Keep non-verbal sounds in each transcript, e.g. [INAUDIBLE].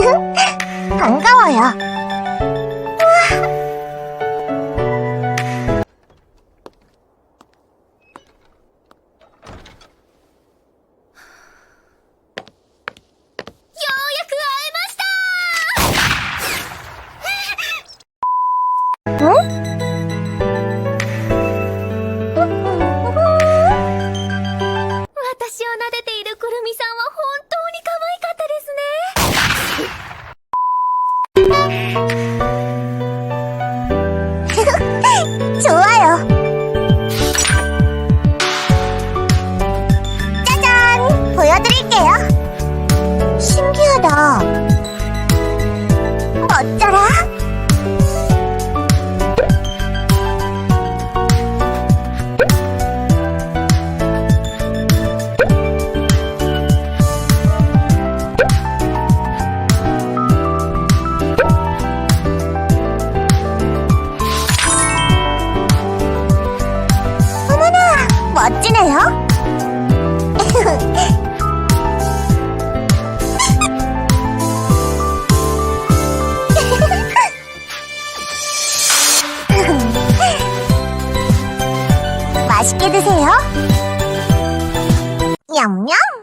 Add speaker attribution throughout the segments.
Speaker 1: [LAUGHS] 반가워요. 멋져 맛있게 드세요. 냠냠.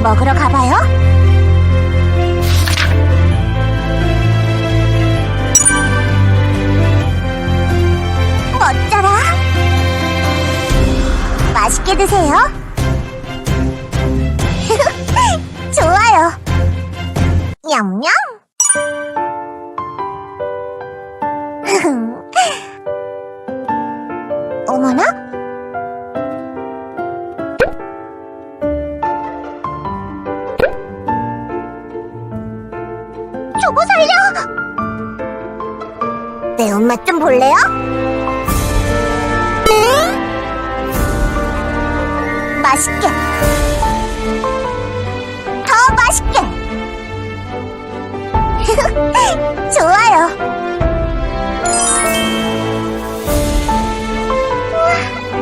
Speaker 1: 먹으러 가봐요. 멋져라. 맛있게 드세요. [LAUGHS] 좋아요. 냠냠. 저거 살려! 매운맛 좀 볼래요? 맛있게! 더 맛있게! [LAUGHS] 좋아요!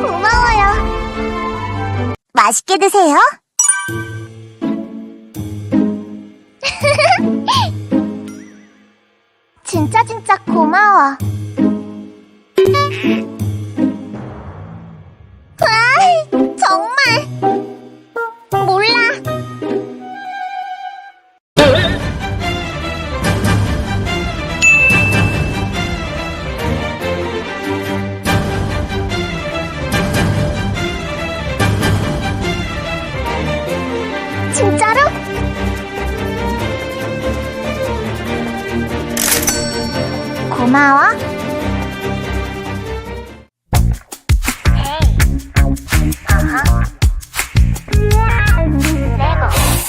Speaker 1: 고마워요. 맛있게 드세요. [LAUGHS] 진짜 고마워. 고마워.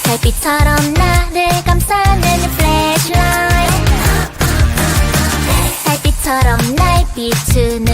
Speaker 2: 달빛처럼 나를 감싸는 플래시라이트 달빛처럼 날 비추는